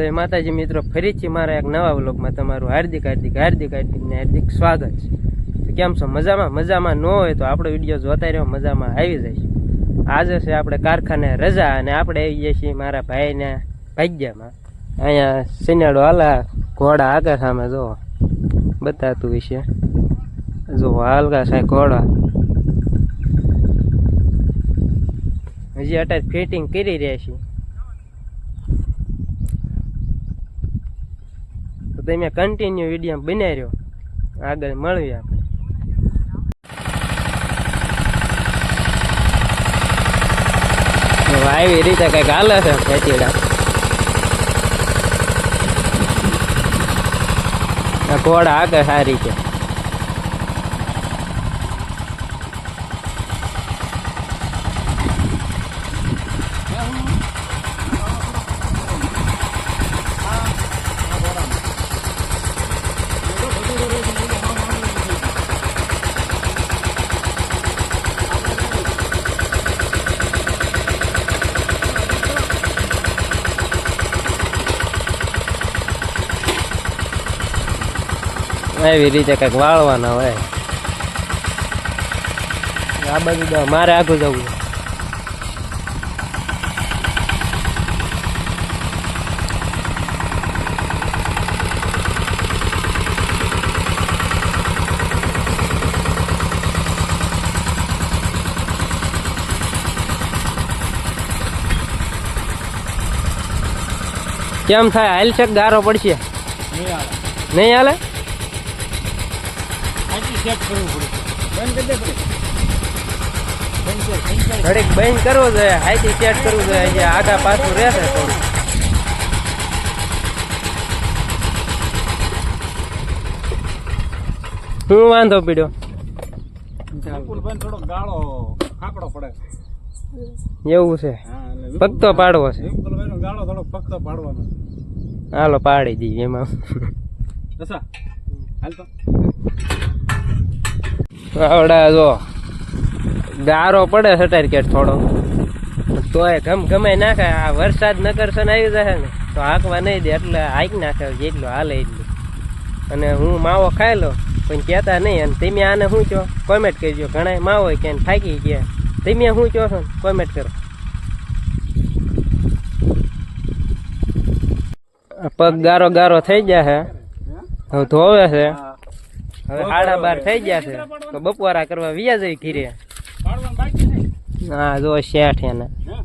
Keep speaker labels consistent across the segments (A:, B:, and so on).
A: જય માતાજી મિત્રો, ફરીથી મારા એક નવા વ્લોગમાં તમારું હાર્દિક હાર્દિક હાર્દિક, હાર્દિકને હાર્દિક સ્વાગત છે. તો કેમ છો? મજામાં? મજામાં ન હોય તો આપણો વીડિયો જોતા રહ્યો મજામાં આવી જાય આજે છે આપણે કારખાને રજા અને આપણે આવી જઈએ છીએ મારા ભાઈને ભાગ્યમાં. અહીંયા સિનેડો હાલા, ઘોડા આગળ સામે જો બતાતું વિશે જો હાલકા સાહેબ ઘોડા. હજી અત્યારે ફિટિંગ કરી રહ્યા છીએ. તો તમે કન્ટિન્યુ વીડિયો બનાવી રહ્યો આગળ મળીએ આપણે. આવી રીતે કંઈક હાલે છે ખેતીડા ઘોડા આગળ સારી છે એવી રીતે કંઈક વાળવાના હોય. આ બાજુ જાઓ, મારે આગળ જવું. કેમ થાય? હાલ છે ગારો પડશે?
B: નહીં
A: હાલે?
B: આથી ચેક કરવું પડે. બંધ કરી દે પડે
A: ઘડીક બંધ કરવો જોઈએ હાઈથી ચેટ કરવું જોઈએ અહીંયા આગા પાછું રહેશે થોડું. શું વાંધો પીડ્યો?
B: થોડો ગાળો ખાકડો પડે
A: એવું છે.
B: હા એટલે
A: પાડવો છે.
B: ગાળો થોડો પગ પાડવાનો
A: હાલો પાડી દઈએ એમાં.
B: હાલ તો.
A: આવડા જો. ગારો પડે સટાર કેટ થોડો. તોય ગમ ગમે નાખે. આ વરસાદ નકરસન આવી જશે ને તો હાંકવા નહીં દે એટલે હાંક નાખે જેટલું હાલે એટલું. અને હું માવો ખાઈ લો પણ કહેતા નહીં. અને તમે આને શું છો કોમેન્ટ કરજો. ઘણા માવો કે થાકી ગયા. તમે શું છો છો? કોમેન્ટ કરો. પગ ગારો ગારો થઈ ગયા છે. હવે ધોવે છે. હવે સાડા બાર થઈ ગયા છે. તો બપોરા કરવા વ્યા જઈ ઘીરે. હા જો શેઠ એને.
B: હા?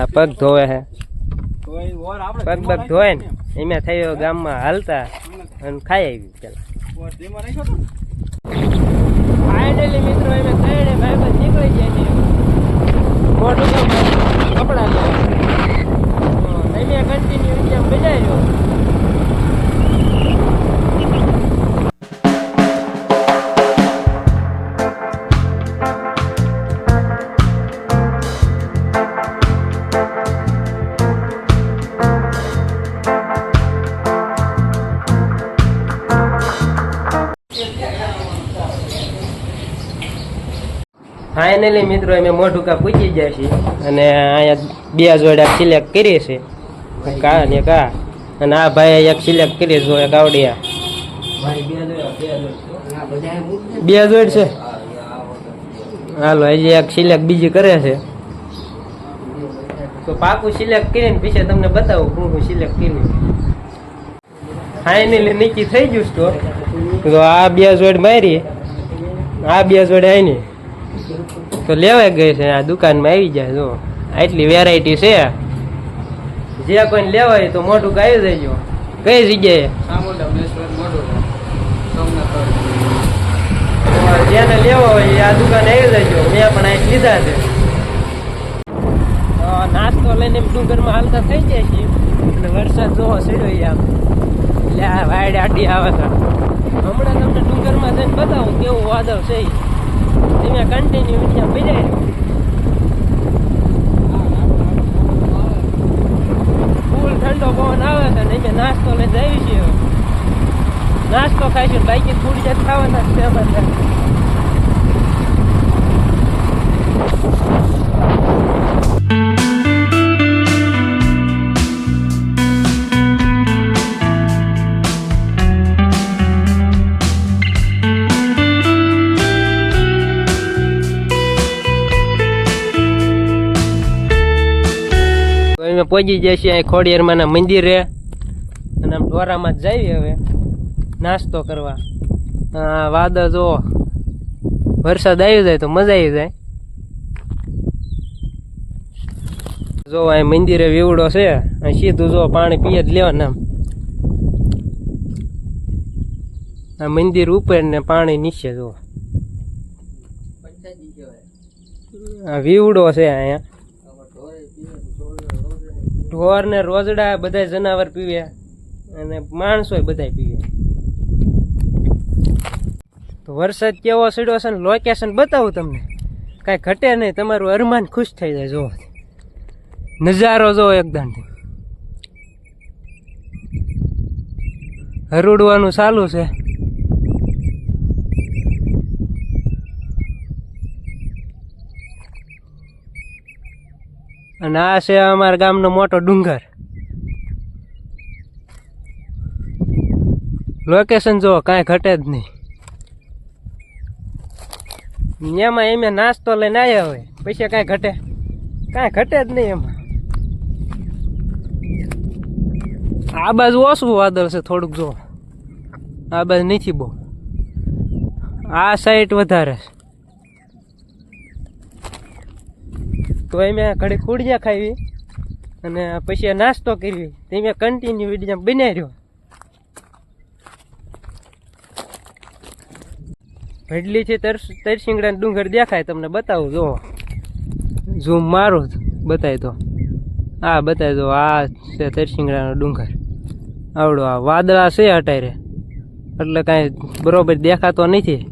A: આ પગ ધોવે
B: આપણે
A: પગ પગ ધોય ને. એમાં. થયો ગામમાં હાલતા અને ખાઈ આવી પેલા. ફાઇનલી મિત્રો એમ ત્રણે ભાઈ નીકળી ગયા છે. મોટું કપડા કન્ટિન્યુ બજાય બજાવ્યો. ફાઇનલી મિત્રો અમે મોઢું કા પૂછી જાય છે અને અહીંયા બે જોડા સિલેક્ટ કરીએ છે કા ને કા? અને આ ભાઈ એક સિલેક્ટ કરીએ છે એક આવડિયા. બે જોડ છે. હાલો હજી એક સિલેક્ટ બીજી કરે છે. તો પાકું સિલેક્ટ કરીને પછી તમને બતાવું હું હું સિલેક્ટ કર્યું. ફાઇનલી નીચી થઈ ગયું તો આ બે જોડ મારી આ બે જોડે આની તો લેવાય ગઈ છે, આ દુકાનમાં આવી જાય, જો. આટલી વેરાયટી છે. જે કોઈને લેવા હોય તો મોટું કાઢી દેજો. કઈ જગ્યાએ? જેને લેવા હોય આ દુકાન આવી દેજો. મેં પણ આ લીધા છે. નાસ્તો લઈને ડુંગરમાં હાલતા થઈ જાય છે. અને વરસાદ જોવો સીડો આમ. એટલે આ વાયડ આટી આવે છે હમણાં તમને ડુંગરમાં જઈને બતાવું કેવું વાદળ છે. તમે કન્ટિન્યુ વીડિયો બજાય ફૂલ ઠંડો પવન આવે ને અહીંયા નાસ્તો લઈ જઈએ છીએ. નાસ્તો ખાઈશું બાકી ફૂડ જ ખાવાના છે અમારે અમે પહોંચી જશે અહીં ખોડિયારમાંના મંદિરે. અને આમ ઢોરામાં જ જઈએ હવે. નાસ્તો કરવા. આ વાદળ જો વરસાદ આવી જાય તો મજા આવી જાય. જો અહીં મંદિરે વીવડો છે. અહીં સીધું જો પાણી પીએ જ લેવાનું આમ. આ મંદિર ઉપર ને પાણી નીચે જો. આ વીવડો છે અહીંયા. ઢોર ને રોજડા બધા જનાવર પીવે અને માણસો બધા પીવે. તો વરસાદ કેવો સડ્યો છે લોકેશન બતાવું તમને. કાંઈ ઘટે નહીં, તમારું અરમાન ખુશ થઈ જાય જોવો નજારો જોવો એકદમ. હરુડવાનું ચાલુ છે. અને આ છે અમારા ગામનો મોટો ડુંગર. લોકેશન જો કાંઈ ઘટે જ નહીં. એમાં એમે નાસ્તો લઈને આવ્યા હોય પૈસા કાંઈ ઘટે. કાંઈ ઘટે જ નહીં એમાં. આ બાજુ ઓછું વાદળ છે થોડુંક જો. આ બાજુ નથી બહુ. આ સાઈડ વધારે છે. તો એમે ઘડી ખુડિયા ખાવી અને પછી નાસ્તો કરવી તે મેં કન્ટિન્યુ વીડિયો બનાવી રહ્યો. ભડલી છે તર તરસિંગડા ડુંગર દેખાય તમને બતાવું જો ઝૂમ મારું બતાવી દો આ બતાવી દો આ છે તરસિંગડાનો ડુંગર. આવડો આ વાદળા છે અટાયરે. એટલે કાંઈ બરોબર દેખાતો નથી.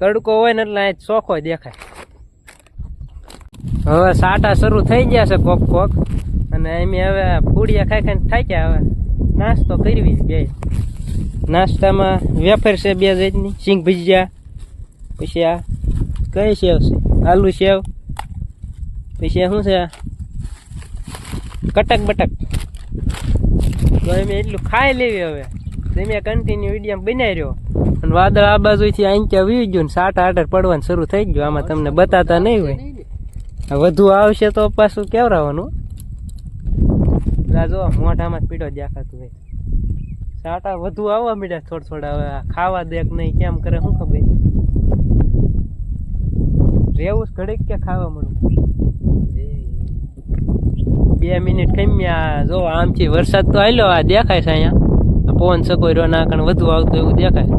A: તડકો હોય ને એટલે અહીં ચોખ્ખો દેખાય. હવે સાટા શરૂ થઈ ગયા છે કોક કોક. અને એમ હવે પૂડિયા ખાઈ ખાઈને થાક્યા હવે. નાસ્તો કરવી જ બે. નાસ્તામાં વેફર છે બે જાતની. સિંગ ભજીયા, પછી આ કઈ સેવ છે? આલુ સેવ, પછી શું છે? કટક બટક. તો એમ એટલું ખાઈ લેવી હવે. તમે કન્ટિન્યુ વીડિયો બનાવી રહ્યો. અને વાદળ આ બાજુથી આંચ્યા વી ગયું ને સાટા આટર પડવાનું શરૂ થઈ ગયું. આમાં તમને બતાતા નહીં હોય. વધુ આવશે તો પાછું કેવરાવાનું? જો મોઢામાં જ પીડો દેખાતું હોય. સાટા વધુ આવવા મીડ્યા થોડા થોડા. હવે ખાવા દેખ નહીં કેમ કરે શું ખબર? રેવું જ ઘડીક કે ખાવા મળું બે મિનિટ ખમ્યા જો આમથી વરસાદ તો આવેલો આ દેખાય છે અહીંયા. પવન સકોઈ રહ્યો, ના કારણ વધુ આવતું એવું દેખાય.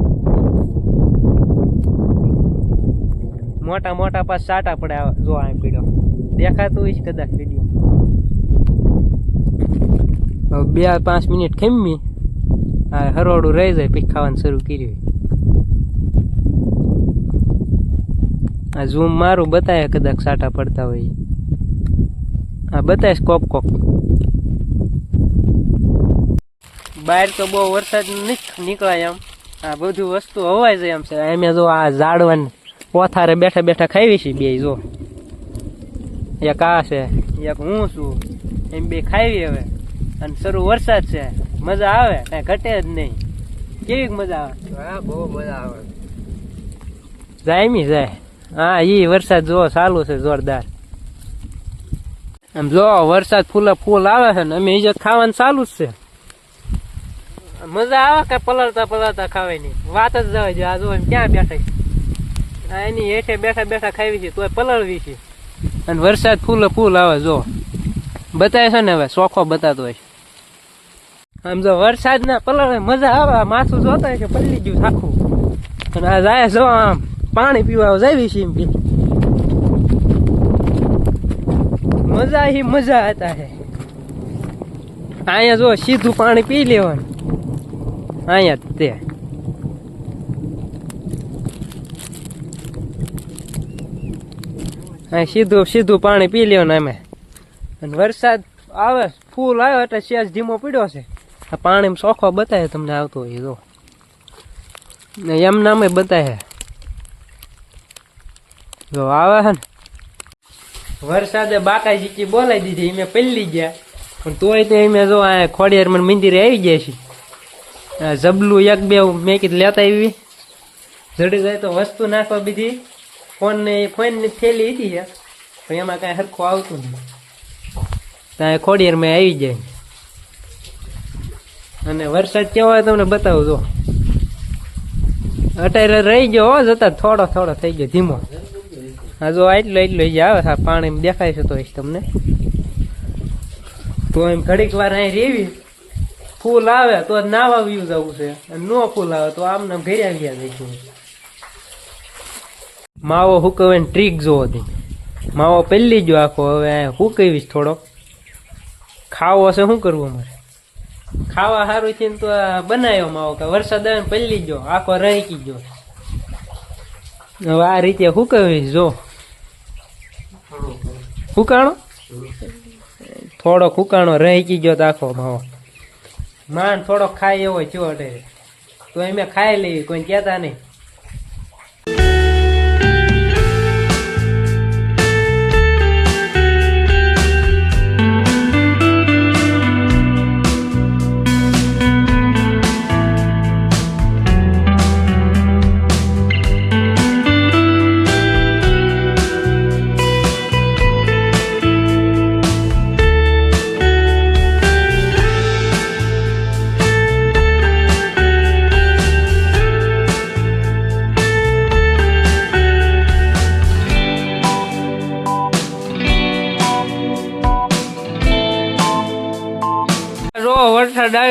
A: મોટા મોટા પાસ સાટા પડે જો આ પીડ્યો દેખાતું હોય છે કદાચ વીડિયો બે પાંચ મિનિટ ખેમી, આ હરોડું રહી જાય, પછી ખાવાનું શરૂ કર્યું આ ઝૂમ મારું બતાવે કદાચ સાટા પડતા હોય. આ બતાવીશ કોક કોક. બહાર તો બહુ વરસાદ નથી નીકળાય એમ. આ બધું વસ્તુ હવાય છે એમ છે. એમ જો આ ઝાડવાન પોથારે બેઠા બેઠા ખાવી છે બે જો. એક આ છે એક હું છું. એમ બે ખાવી હવે. અને શરૂ વરસાદ છે. મજા આવે કઈ ઘટે જ નહીં. કેવી મજા આવે?
B: હા બહુ મજા આવે.
A: જાય મી જાય. હા ઈ વરસાદ જો ચાલુ છે જોરદાર. આમ જો વરસાદ ફૂલે ફૂલ આવે છે ને અમે ઈજત ખાવાનું ચાલુ જ છે. મજા આવે કે પલળતા પલળતા ખાવાની? વાત જ જવા જો આ જો ક્યાં બેઠા એની હેઠે બેઠા બેઠા ખાવી છે, તોય પલળવી છે. અને વરસાદ ફૂલ ફૂલ આવે જો બતાવે છે ને હવે, શોખો બતાતો હોય. આમ જો વરસાદ ના પલળે મજા આવે માથું જોતા છે પલળી ગયું આખું અને આ જાય જો આમ, પાણી પીવા જાવી છે એમ બી મજા હી મજા હતા હે. અહીંયા જો સીધું પાણી પી લેવાનું. અહીંયા તે. અહીં સીધું સીધું પાણી પી લેવાનું અમે. અને વરસાદ આવે, ફૂલ આવ્યો એટલે સેજ ધીમો પીડ્યો છે. આ પાણી ચોખ્ખો બતાવે તમને આવતો હોય જો ને એમ નામે બતાવે જો આવે છે ને. વરસાદે બાકાજી કી બોલાવી દીધી એમે પેલી ગયા. પણ તોય તે એમ જો આ ખોડિયારમાં મંદિરે આવી ગયા છે આ જબલું એક બે મેં કીધું, લેતા આવી. જડી જાય તો વસ્તુ નાખવા બીજી. ફોન ને ફોનની થેલી હતી છે પણ એમાં કાંઈ હરખું આવતું નહીં. ત્યાં ખોડિયારમાં આવી જાય. અને વરસાદ કેવો હોય તમને બતાવું જો અત્યારે રહી ગયો હો જતા થોડો થોડો થઈ ગયો, ધીમો. હા જો એટલો એટલો જ આવે પાણી દેખાય છે તો તમને. તો એમ ઘડીક વાર અહીં રેવી. ફૂલ આવે તો નાવા વ્યૂ જવું છે. અને નો ફૂલ આવે તો આમને આમ આવ્યા જઈશું માવો હુકવે ટ્રીક જોવો હતી માવો પહેલી જો આખો હવે હુકવીશ થોડો. ખાવો હશે શું કરવું મારે ખાવા સારું છે તો આ બનાવ્યો માવો કે વરસાદ આવે ને પહેલી જો આખો રહી જો હવે આ રીતે હુકવીશ જો. હુકાણો? થોડોક. હુકાણો રહી ગયો તો આખો માવો. માંડ થોડોક ખાય એવો ચો તો એમે ખાઈ લેવી કોઈ કહેતા નહીં.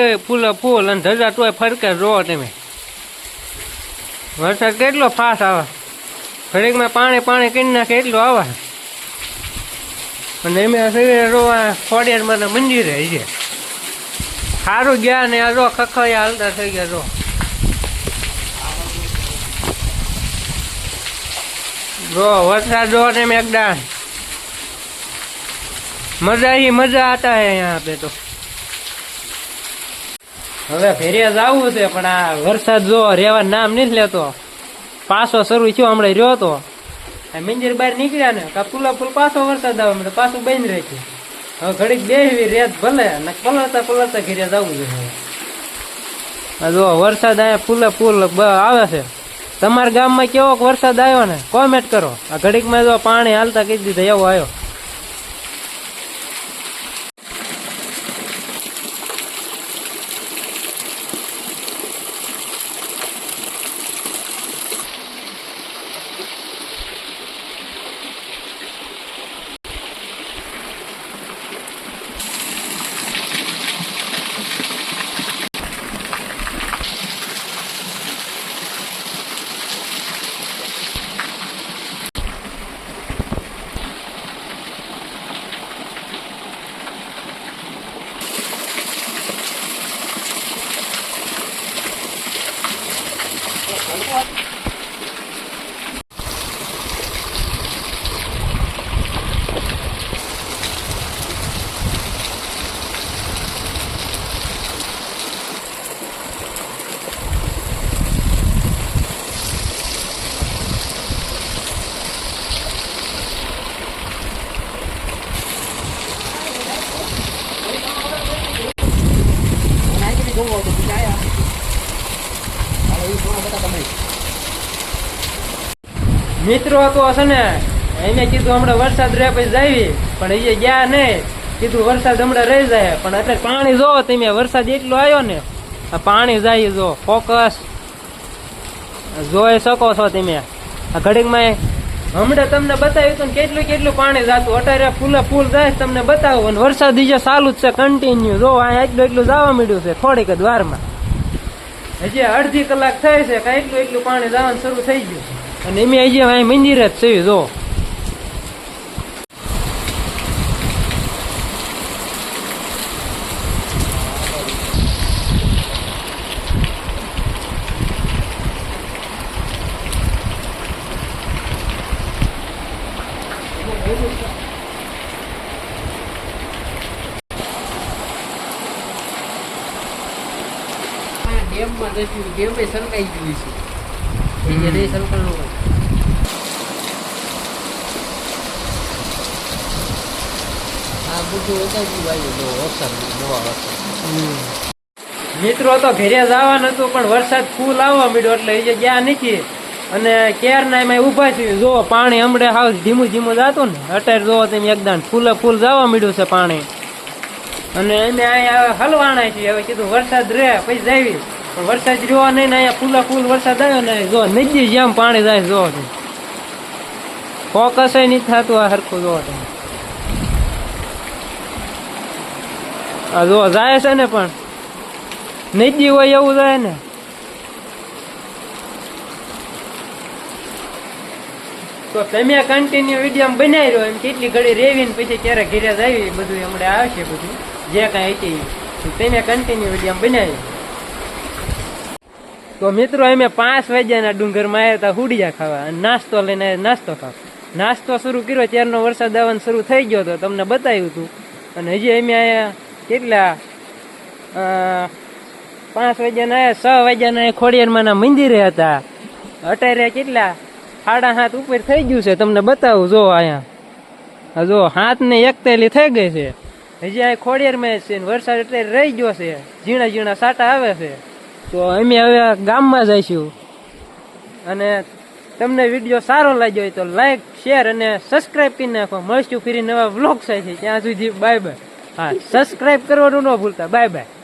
A: તોય ફૂલ અને ધજા તોય ફરકે રો તમે વરસાદ કેટલો ફાસ આવે. ઘડીકમાં પાણી પાણી કરી નાખે એટલું આવે. અને એમ સવારે રોવા ખોડિયારમાં મંદિરે છે. સારું ગયા ને આ રો ખખયા હાલતા થઈ ગયા રો જો વરસાદ જો ને મેઘદાન મજા એ મજા આતા હે અહીંયા આપે તો. હવે ફેરિયા જવું છે, પણ આ વરસાદ જો રેવા નામ નથી લેતો. પાછો શરૂ થયો હમણાં રહ્યો તો. આ મંજિર બહાર નીકળ્યા ને, કા ફૂલા ફૂલ પાછો વરસાદ આવે, એટલે પાછું બંધ રાખ્યું હવે ઘડીક બેહવી રેત ભલે ને પલળતા પલળતા ઘેર્યા જવું છે જો વરસાદ આવ્યા ફૂલે ફૂલ બ- આવે છે. તમારા ગામમાં કેવો વરસાદ આવ્યો ને? કોમેન્ટ કરો. આ ઘડીકમાં જો પાણી હાલતા કહી દીધા, એવો આવ્યો. મિત્રો હતો છે ને, એને કીધું હમણાં વરસાદ રહે પછી જાવી પણ એ ગયા નહીં. કીધું વરસાદ હમણાં રહી જાય, પણ અત્યારે પાણી જોવો તમે વરસાદ એટલો આવ્યો ને પાણી જાય જો, ફોકસ. જોઈ શકો છો તમે. આ ઘડીકમાં હમણાં તમને બતાવ્યું હતું કેટલું કેટલું પાણી જાતું. અત્યારે ફૂલે ફૂલ જાય તમને બતાવું, અને વરસાદ જે ચાલુ જ છે કન્ટિન્યુ જો, આ એટલું એટલું જવા મળ્યું છે, થોડીક જ વારમાં. હજી અડધી કલાક થાય છે કે એટલું એટલું પાણી જવાનું શરૂ થઈ ગયું અને એમ હજી અહીં મંદિર જ છે, જો.
C: ડેમમાં જશું ડેમ સરકાઈ ગયું છે. એ સરકારનું હોય આ બધું ઓછાજી વાયુ જો વરસાદ નવા વરસાદ
A: મિત્રો તો ઘરે જવાનું હતું, પણ વરસાદ ફૂલ આવવા મળ્યો એટલે એ ગયા નથી અને કેરના એમાં ઊભા છે જો, પાણી હમણાં હાવ ધીમું ધીમું જતું ને. અત્યારે જોવો તેમ એકદમ ફૂલે ફૂલ જવા મળ્યું છે પાણી. અને એને અહીંયા હલવાણા છે હવે કીધું વરસાદ રહે, પછી જાવી. પણ વરસાદ રહ્યો નહીં ને અહીંયા ફૂલા ફૂલ વરસાદ આવ્યો ને, જો નદી જેમ પાણી જાય, જો. ફોકસ નહીં થતું આ સરખું જો. તમે આ જો જાય છે ને પણ. નદી હોય એવું જાય ને. તો તમે કન્ટિન્યુ વીડિયો બનાવી રહ્યો એમ કેટલી ઘડી રેવી ને પછી ક્યારે ઘેરે જ આવી બધું હમણાં આવશે બધું. જે કાંઈ હતી. તમે કન્ટિન્યુ વીડિયો બનાવી તો મિત્રો અમે પાંચ વાગ્યાના ડુંગરમાં આવ્યા હતા હુડિયા ખાવા અને નાસ્તો લઈને નાસ્તો ખાવા. નાસ્તો શરૂ કર્યો, ત્યારનો વરસાદ આવવાનો શરૂ થઈ ગયો હતો તમને બતાવ્યું હતું અને હજી અમે અહીંયા કેટલા? પાંચ વાગ્યાના આવ્યા છ વાગ્યાના ખોડિયારમાંના મંદિરે હતા. અત્યારે કેટલા? સાડા હાથ ઉપર થઈ ગયું છે. તમને બતાવું, જો અહીંયા. જો હાથ ને એકતેલી થઈ ગઈ છે. હજી આ ખોડિયારમાં છે ને વરસાદ એટલે રહી ગયો છે. ઝીણા ઝીણા સાટા આવે છે. તો અમે હવે ગામમાં જઈશું અને તમને વીડિયો સારો લાગ્યો હોય તો લાઈક શેર અને સબસ્ક્રાઈબ કરી નાખો. મળશું ફરી નવા વ્લોગ સાથે. ત્યાં સુધી બાય બાય હા સબસ્ક્રાઈબ કરવાનું ન ભૂલતા. Bye bye